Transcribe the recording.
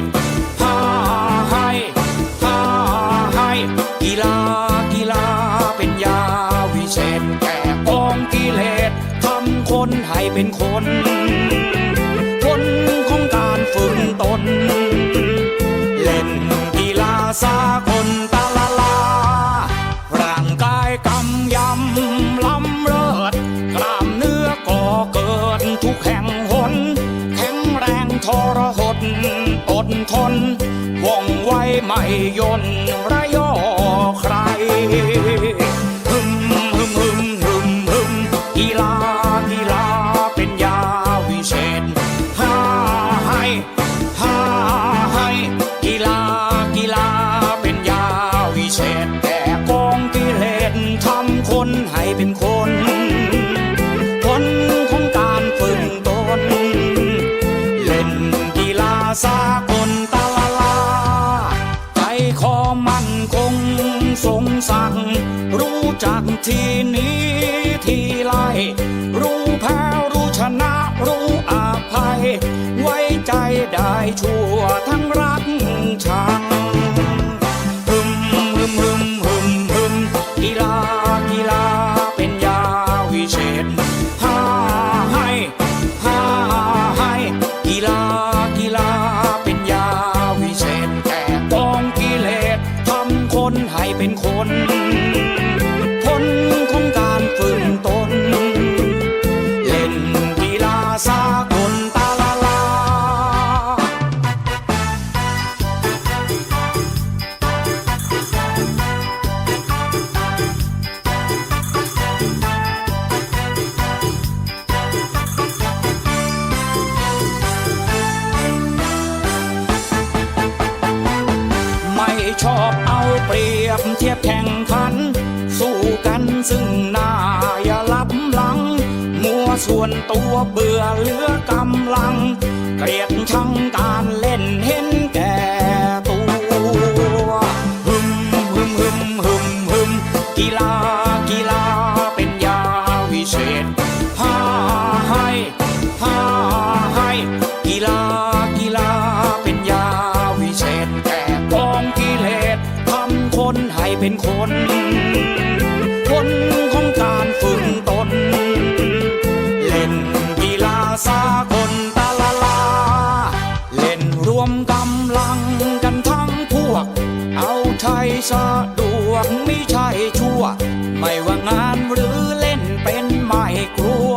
ษพาให้พาให้กีฬากีฬาเป็นยาวิเศษแก่กองกิเลสทำคนให้เป็นคนคนของการฝึกตน เล่นกีฬาสาคนตาลาลา ร่างกายกำยำลำเลิศกล้ามเนื้อก่อเกิดทุกแห่งหนแข็งแรงทรหด ทนว่องไวไม่ยนระยอใครฮึมฮึมฮึมฮึมฮึมกีฬากีฬาเป็นยาวิเศษห้าให้ห้าให้กีฬากีฬาเป็นยาวิเศษแก่กองกิเลสทำคนให้เป็นคน สงสังรู้จักทีนี้ทีไรรู้แพ้รู้ชนะรู้อาภัย ไว้ใจได้ชั่วทั้งรักชังฮึมฮึมฮึมฮึมฮึมกีฬากีฬาเป็นยาวิเศษห้าให้ห้าให้กีฬากีฬาเป็นยาวิเศษแก่กองกิเลสทำคนให้เป็นคน เปรียบเทียบแข่งขัน สู้กันซึ่งหน้าอย่าลับหลัง มัวส่วนตัวเบื่อเหลือกำลัง เกลียดชังกัน กำลังกันทั้งพวก เอาใช้สะดวกไม่ใช่ชั่ว ไม่ว่างานหรือเล่นเป็นไม่กลัว